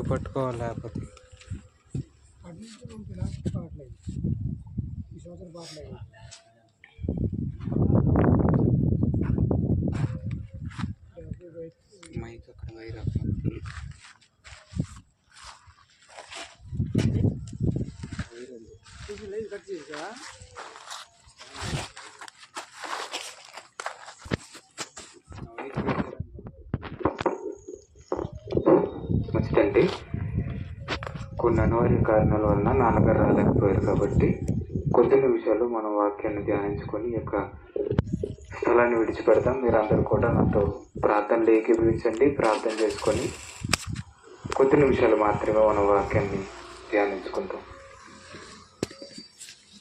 ఇక పట్టుకోవాలి లేకపోతే ఈ సంవత్సరం పాటలేదు మైక్ అక్కడ వైర్ లేదు కట్ చేసా మంచిదండి కొన్ని అనివార్య కారణాల వలన నాన్నగారు రాలేకపోయారు కాబట్టి కొద్ది నిమిషాలు మనం వాక్యాన్ని ధ్యానించుకొని ఈ యొక్క స్థలాన్ని విడిచిపెడతాం. మీరందరూ కూడా నాతో ప్రార్థనలు ఏకీభవించండి ప్రార్థన చేసుకొని కొద్ది నిమిషాలు మాత్రమే మన వాక్యాన్ని ధ్యానించుకుంటాం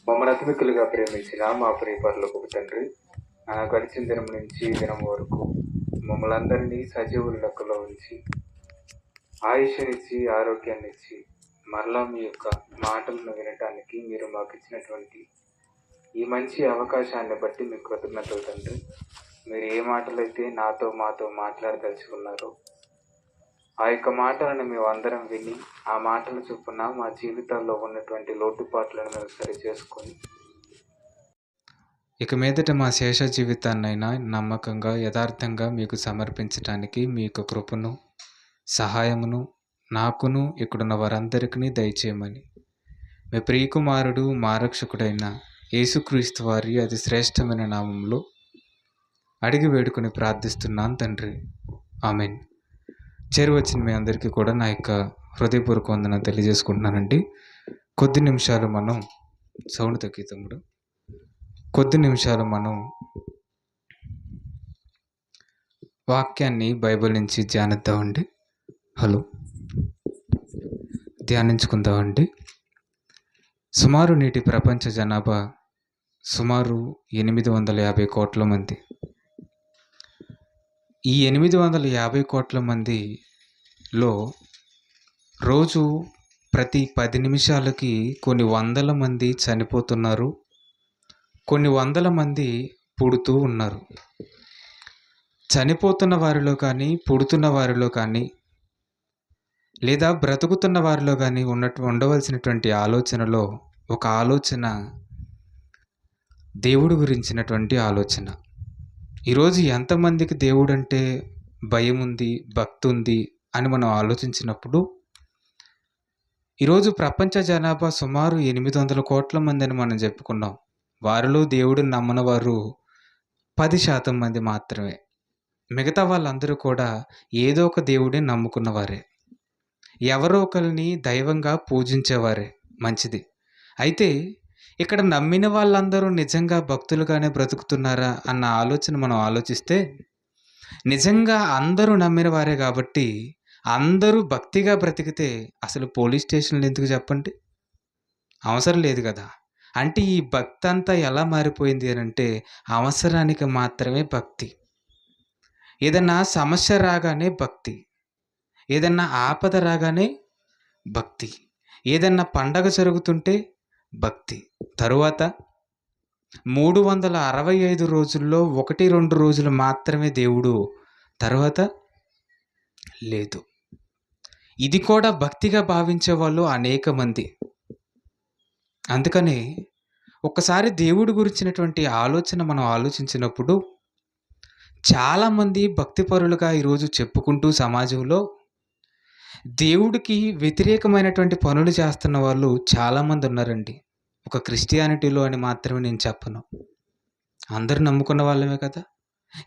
మమ్మల్ని అతిమిక్కులుగా ప్రేమించిన మా ప్రియపరులకు తండ్రి గడిచిన దినం నుంచి దినం వరకు మమ్మల్ని అందరినీ సజీవుల లెక్కలో ఉంచి ఆయుష్నిచ్చి ఆరోగ్యాన్ని ఇచ్చి మరలా మీ యొక్క మాటలను వినటానికి మీరు మాకు ఇచ్చినటువంటి ఈ మంచి అవకాశాన్ని బట్టి మీకు కృతజ్ఞతలు తండ్రి. మీరు ఏ మాటలైతే నాతో మాతో మాట్లాడదలుచుకున్నారో ఆ యొక్క మాటలను మేము అందరం విని ఆ మాటలు చొప్పున మా జీవితాల్లో ఉన్నటువంటి లోటుపాట్లను మేము సరి చేసుకొని ఇక మీదట మా శేష జీవితాన్నైనా నమ్మకంగా యథార్థంగా మీకు సమర్పించడానికి మీ యొక్క కృపను సహాయమును నాకును ఇక్కడున్న వారందరికీ దయచేయమని. మీ ప్రియకుమారుడు మారక్షకుడైన యేసుక్రీస్తు వారి అతి శ్రేష్టమైన నామంలో అడిగి వేడుకొని ప్రార్థిస్తున్నాను తండ్రి. ఆమెన్. చేరువచ్చిన మీ అందరికీ కూడా నా యొక్క హృదయపూర్వక వందన తెలియజేసుకుంటున్నానండి. కొద్ది నిమిషాలు మనం సౌండ్ తగ్గి తమ్ముడు. కొద్ది నిమిషాలు మనం వాక్యాన్ని బైబిల్ నుంచి ధ్యానిద్దామండి. హలో. ధ్యానించుకుందామండి. సుమారు నేటి ప్రపంచ జనాభా సుమారు ఎనిమిది వందల యాభై కోట్ల మంది. ఈ ఎనిమిది వందల యాభై కోట్ల మందిలో రోజు ప్రతి పది నిమిషాలకి కొన్ని వందల మంది చనిపోతున్నారు. కొన్ని వందల మంది పుడుతూ ఉన్నారు. చనిపోతున్న వారిలో కానీ పుడుతున్న వారిలో కానీ లేదా బ్రతుకుతున్న వారిలో కానీ ఉన్నట్టు ఉండవలసినటువంటి ఆలోచనలో ఒక ఆలోచన దేవుడు గురించినటువంటి ఆలోచన. ఈరోజు ఎంతమందికి దేవుడు అంటే భయం ఉంది భక్తి ఉంది అని మనం ఆలోచించినప్పుడు ఈరోజు ప్రపంచ జనాభా సుమారు ఎనిమిది వందల కోట్ల మంది అని మనం చెప్పుకున్నాం. వారిలో దేవుడిని నమ్మని వారు పది శాతం మంది మాత్రమే. మిగతా వాళ్ళందరూ కూడా ఏదో ఒక దేవుడిని నమ్ముకున్నవారే ఎవరో ఒకరిని దైవంగా పూజించేవారే మంచిది. అయితే ఇక్కడ నమ్మిన వాళ్ళందరూ నిజంగా భక్తులుగానే బ్రతుకుతున్నారా అన్న ఆలోచన మనం ఆలోచిస్తే నిజంగా అందరూ నమ్మిన వారే కాబట్టి అందరూ భక్తిగా బ్రతికితే అసలు పోలీస్ స్టేషన్లు ఎందుకు చెప్పండి? అవసరం లేదు కదా. అంటే ఈ భక్తి అంతా ఎలా మారిపోయింది అని అంటే అవసరానికి మాత్రమే భక్తి. ఏదన్నా సమస్య రాగానే భక్తి. ఏదన్నా ఆపద రాగానే భక్తి. ఏదన్నా పండగ జరుగుతుంటే భక్తి. తరువాత మూడు వందల అరవై ఐదు రోజుల్లో ఒకటి రెండు రోజులు మాత్రమే దేవుడు తర్వాత లేదు. ఇది కూడా భక్తిగా భావించే వాళ్ళు అనేక మంది. అందుకనే ఒకసారి దేవుడి గురించినటువంటి ఆలోచన మనం ఆలోచించినప్పుడు చాలామంది భక్తిపరులుగా ఈరోజు చెప్పుకుంటూ సమాజంలో దేవుడికి వ్యతిరేకమైనటువంటి పనులు చేస్తున్న వాళ్ళు చాలామంది ఉన్నారండి. ఒక క్రిస్టియానిటీలో అని మాత్రమే నేను చెప్పను. అందరూ నమ్ముకున్న వాళ్ళమే కదా.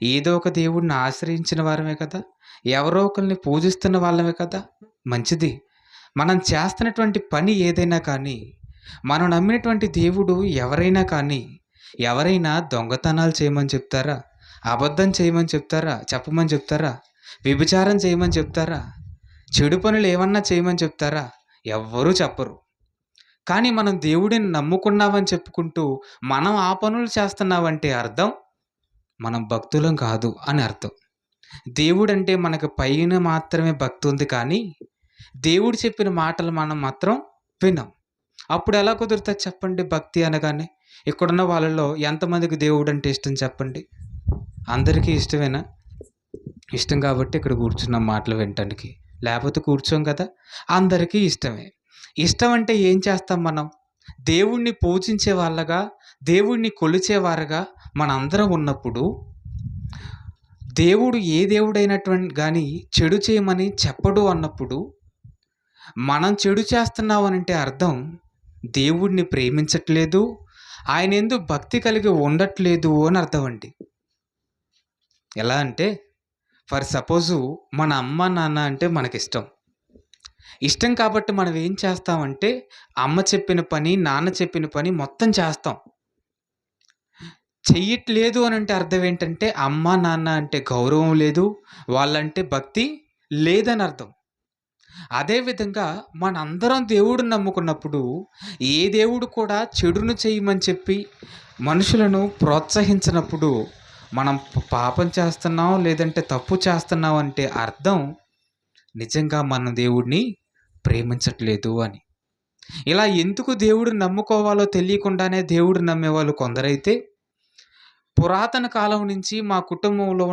ఏదో ఒక దేవుడిని ఆశ్రయించిన వారమే కదా. ఎవరో ఒకరిని పూజిస్తున్న వాళ్ళమే కదా. మంచిది. మనం చేస్తున్నటువంటి పని ఏదైనా కానీ మనం నమ్మినటువంటి దేవుడు ఎవరైనా కానీ ఎవరైనా దొంగతనాలు చేయమని చెప్తారా? అబద్ధం చేయమని చెప్తారా? చెప్పమని చెప్తారా? వ్యభిచారం చేయమని చెప్తారా? చెడు పనులు ఏమన్నా చేయమని చెప్తారా? ఎవ్వరూ చెప్పరు. కానీ మనం దేవుడిని నమ్ముకున్నామని చెప్పుకుంటూ మనం ఆ పనులు చేస్తున్నామంటే అర్థం? మనం భక్తులం కాదు అని అర్థం. దేవుడంటే మనకు పైన మాత్రమే భక్తి ఉంది కానీ దేవుడు చెప్పిన మాటలు మనం మాత్రం వినం అప్పుడు ఎలా కుదురుతుంది చెప్పండి భక్తి అనగానే? ఇక్కడున్న వాళ్ళలో ఎంతమందికి దేవుడు అంటే ఇష్టం చెప్పండి? అందరికీ ఇష్టమేనా? ఇష్టం కాబట్టి ఇక్కడ కూర్చున్న మాటలు వినటానికి. లేకపోతే కూర్చోం కదా! అందరికీ ఇష్టమే. ఇష్టం అంటే ఏం చేస్తాం మనం? దేవుణ్ణి పూజించే వాళ్ళగా, దేవుణ్ణి కొలిచేవారుగా మనందరం ఉన్నప్పుడు దేవుడు ఏ దేవుడైనటువంటి కానీ చెడు చేయమని చెప్పడు అన్నప్పుడు, మనం చెడు చేస్తున్నామనంటే అర్థం దేవుడిని ప్రేమించట్లేదు, ఆయన ఎందు భక్తి కలిగి ఉండట్లేదు అని అర్థమండి. ఎలా అంటే ఫర్ సపోజు మన అమ్మ, నాన్న అంటే మనకి ఇష్టం ఇష్టం కాబట్టి మనం ఏం చేస్తామంటే అమ్మ చెప్పిన పని, నాన్న చెప్పిన పని మొత్తం చేస్తాం. చెయ్యట్లేదు అని అంటే అర్థం ఏంటంటే అమ్మ, నాన్న అంటే గౌరవం లేదు, వాళ్ళంటే భక్తి లేదని అర్థం. అదే విధంగా మనందరం దేవుడు నమ్ముకున్నప్పుడు, ఏ దేవుడు కూడా చెడును చేయమని చెప్పి మనుషులను ప్రోత్సహించినప్పుడు మనం పాపం చేస్తున్నాం, లేదంటే తప్పు చేస్తున్నాం అంటే అర్థం నిజంగా మనం దేవుడిని ప్రేమించట్లేదు అని. ఇలా ఎందుకు దేవుడు నమ్ముకోవాలో తెలియకుండానే దేవుడు నమ్మేవాళ్ళు కొందరైతే, పురాతన కాలం నుంచి మా కుటుంబంలో ఉన్న